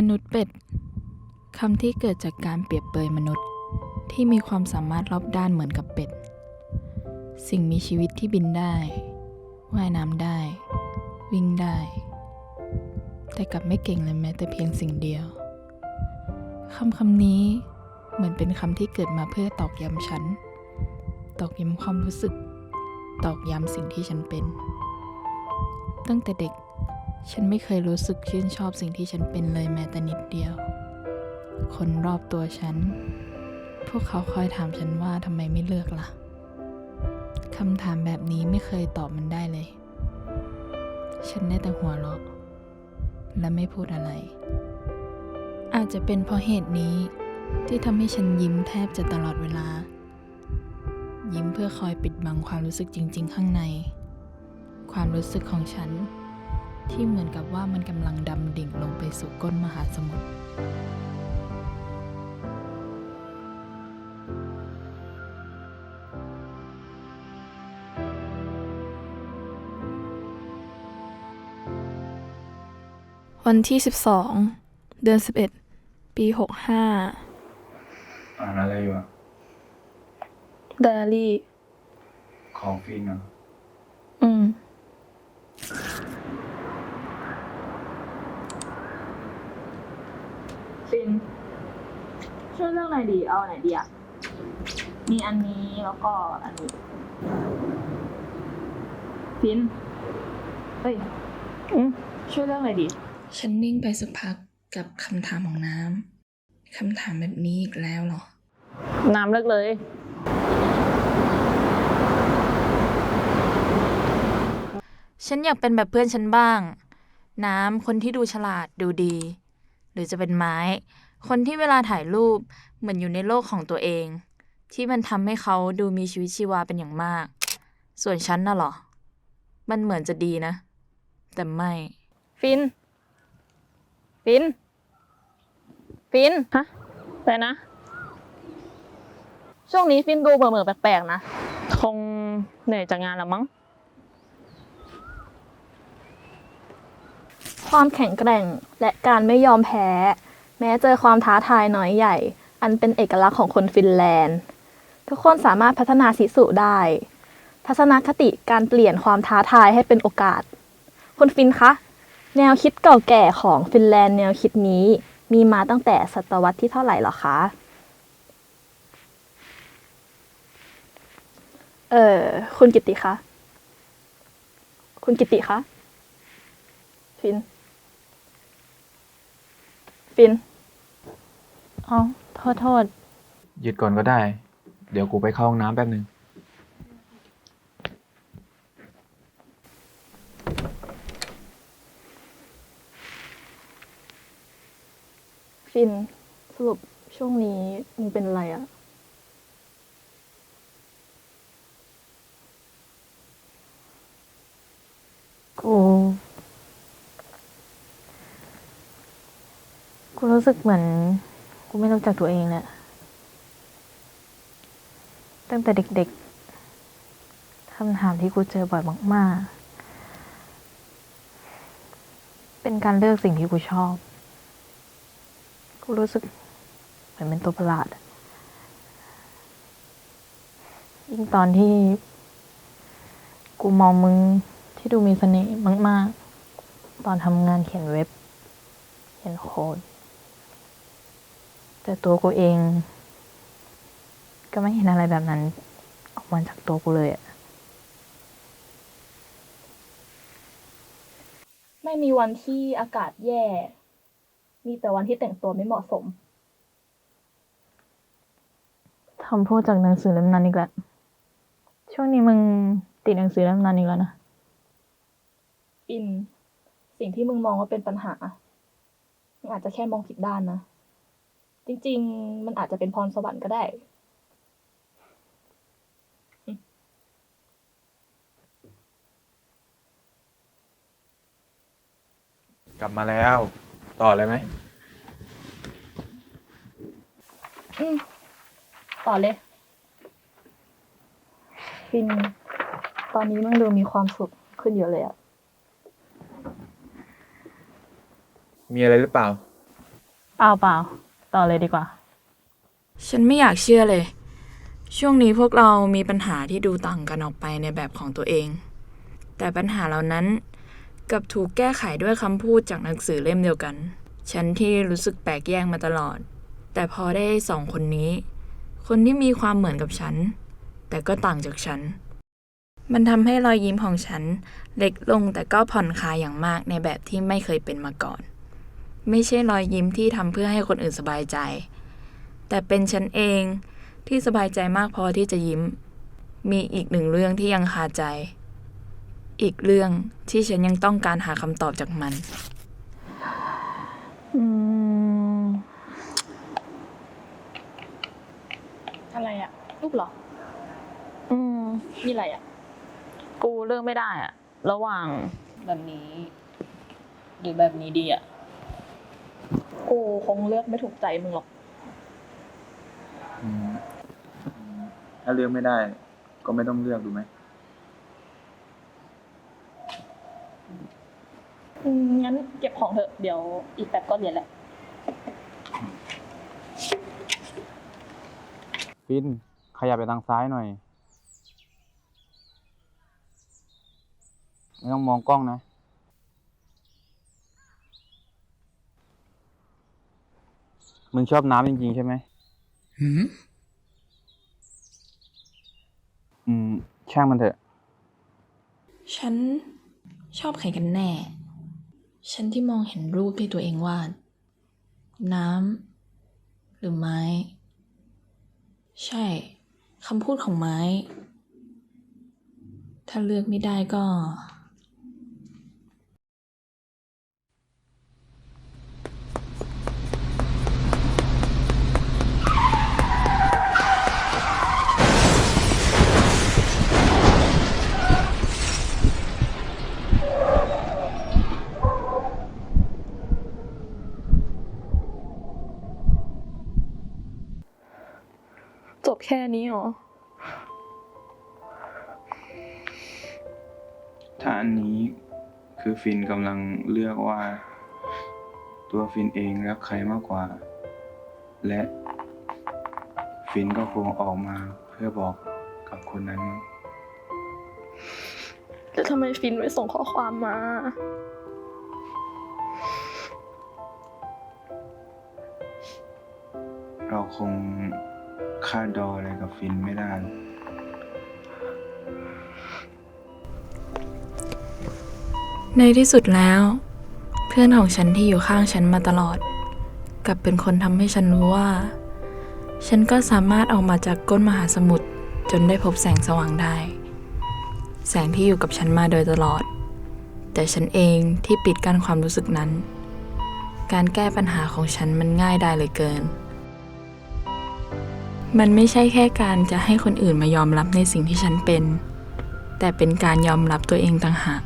มนุษย์เป็ดคำที่เกิดจากการเปรียบเปยมนุษย์ ที่มีความสามารถรอบด้านเหมือนกับเป็ด สิ่งมีชีวิตที่บินได้ ว่ายน้ำได้ วิ่งได้ แต่กลับไม่เก่งเลยแม้แต่เพียงสิ่งเดียวคำคำนี้เหมือนเป็นคำที่เกิดมาเพื่อตอกย้ำฉัน ตอกย้ำความรู้สึก ตอกย้ำสิ่งที่ฉันเป็น ตั้งแต่เด็ก ฉันไม่เคยรู้สึกชื่นชอบสิ่งที่ฉันเป็นเลยแม้แต่นิดเดียว คนรอบตัวฉัน พวกเขาคอยถามฉันว่าทำไมไม่เลือกล่ะคำถามแบบนี้ไม่เคยตอบมันได้เลย ฉันได้แต่หัวเราะ และไม่พูดอะไร อาจจะเป็นเพราะเหตุนี้ที่ทำให้ฉันยิ้มแทบจะตลอดเวลา ยิ้มเพื่อคอยปิดบังความรู้สึกจริง ๆ ข้างใน ความรู้สึกของฉัน ที่เหมือนกับว่ามันกำลังดำดิ่งลงไปสู่ก้นมหาสมุทรวันที่ 12 เดือน 11 ปี 65 อ่านอะไรอยู่อะไดอารี่ ของฟินเหรออืม ฟินช่วยเลือกหน่อยดีเอาไหนดีอะมีอันนี้แล้วก็อันนี้ฟินเฮ้ยอืมช่วยเลือกหน่อยดี ฉันนิ่งไปสักพักกับคำถามของน้ำคำถามแบบนี้อีกแล้วเหรอ น้ำเลือกเลย ฉันอยากเป็นแบบเพื่อนฉันบ้าง น้ำคนที่ดูฉลาดดูดี หรือจะเป็นไม้ คนที่เวลาถ่ายรูปเหมือนอยู่ในโลกของตัวเอง ที่มันทำให้เขาดูมีชีวิตชีวาเป็นอย่างมาก ส่วนฉันน่ะเหรอ มันเหมือนจะดีนะ แต่ไม่ ฟิน ฟิน ฟินฮะแต่นะ ช่วงนี้ฟินดูเหม่อๆแปลกๆนะ คงเหนื่อยจากงานแล้วมั้ง ความแข็งแกร่งและการไม่ยอมแพ้ แม้เจอความท้าทายน้อยใหญ่ อันเป็นเอกลักษณ์ของคนฟินแลนด์ ทุกคนสามารถพัฒนาสิสุได้ ทัศนคติการเปลี่ยนความท้าทายให้เป็นโอกาส คุณฟินคะ แนวคิดเก่าแก่ของฟินแลนด์แนวคิดนี้มีมาตั้งแต่ศตวรรษที่เท่าไหร่หรอคะ เออคุณกิติคะ คุณกิติคะ ฟิน ฟินอ๋อโทษโทษ หยุดก่อนก็ได้ เดี๋ยวกูไปเข้าห้องน้ำแป๊บนึง ฟินสรุปช่วงนี้มึงเป็นอะไรอะ กู กู รู้สึกเหมือน กูไม่รู้จักตัวเองแหละตั้งแต่เด็กๆคำถามที่กูเจอบ่อยมาก ๆ เป็นการเลือกสิ่งที่กูชอบ กูรู้สึกเหมือนเป็นตัวประหลาด ยิ่งตอนที่ กูมองมึงที่ดูมีเสน่ห์มาก ๆ ตอนทำงานเขียนเว็บ เขียนโค้ด แต่ตัวกูเอง ก็ไม่เห็นอะไรแบบนั้น ออกมาจากตัวกูเลยอะไม่มีวันที่อากาศแย่ มีแต่วันที่แต่งตัวไม่เหมาะสมคำพูดจากหนังสือเล่มนั้นอีกแล้ว ช่วงนี้มึงติดหนังสือเล่มนั้นอีกแล้วนะฟิน สิ่งที่มึงมองว่าเป็นปัญหามึงอาจจะแค่มองผิดด้านนะ จริง ๆ มันอาจจะเป็นพรสวรรค์ก็ได้ กลับมาแล้ว ต่อเลยไหม อืมต่อเลยฟิน ตอนนี้มึงดูมีความสุขขึ้นเยอะเลยอะมีอะไรหรือเปล่า เปล่าเปล่า ต่อเลยดีกว่า ฉันไม่อยากเชื่อเลย ช่วงนี้พวกเรามีปัญหาที่ดูต่างกันออกไปในแบบของตัวเอง แต่ปัญหาเหล่านั้นกลับถูกแก้ไขด้วยคำพูดจากหนังสือเล่มเดียวกัน ฉันที่รู้สึกแปลกแยกมาตลอด แต่พอได้สองคนนี้ คนที่มีความเหมือนกับฉัน แต่ก็ต่างจากฉัน มันทำให้รอยยิ้มของฉัน เล็กลงแต่ก็ผ่อนคลายอย่างมากในแบบที่ไม่เคยเป็นมาก่อน ไม่ใช่รอยยิ้มที่ทำเพื่อให้คนอื่นสบายใจ แต่เป็นฉันเองที่สบายใจมากพอที่จะยิ้ม มีอีกหนึ่งเรื่องที่ยังคาใจ อีกเรื่องที่ฉันยังต้องการหาคำตอบจากมันอืมอะไรอะรูปเหรอ อืมมีอะไรอะกูเลือกไม่ได้อะระหว่างแบบนี้ หรือแบบนี้ดีอะ กูคงเลือกไม่ถูกใจมึงหรอก อืมถ้าเลือกไม่ได้ ก็ไม่ต้องเลือกดูไหมอืมงั้นเก็บของเถอะ เดี๋ยวอีกแป๊บก็เรียนแหละ ฟิน ขยับไปทางซ้ายหน่อย ไม่ต้องมองกล้องนะ มึงชอบน้ำจริงๆใช่ไหมอืม ช่างมันเถอะ ฉันชอบใครกันแน่ ฉันที่มองเห็นรูปที่ตัวเองวาด น้ำหรือไม้ ใช่คำพูดของไม้ ถ้าเลือกไม่ได้ก็ แค่นี้เหรอ ถ้าอันนี้คือฟินกำลังเลือกว่า ตัวฟินเองรักใครมากกว่า และฟินก็คงออกมาเพื่อบอกกับคนนั้นมั้งแต่ทำไมฟินไม่ส่งข้อความมา เราคง คาดเดออะไรกับฟินไม่ได้ ในที่สุดแล้ว เพื่อนของฉันที่อยู่ข้างฉันมาตลอด กลับเป็นคนทำให้ฉันรู้ว่า ฉันก็สามารถออกมาจากก้นมหาสมุทรจนได้พบแสงสว่างได้ แสงที่อยู่กับฉันมาโดยตลอด แต่ฉันเองที่ปิดกั้นความรู้สึกนั้น การแก้ปัญหาของฉันมันง่ายได้เลยเกิน มันไม่ใช่แค่การจะให้คนอื่นมายอมรับในสิ่งที่ฉันเป็น แต่เป็นการยอมรับตัวเองต่างหาก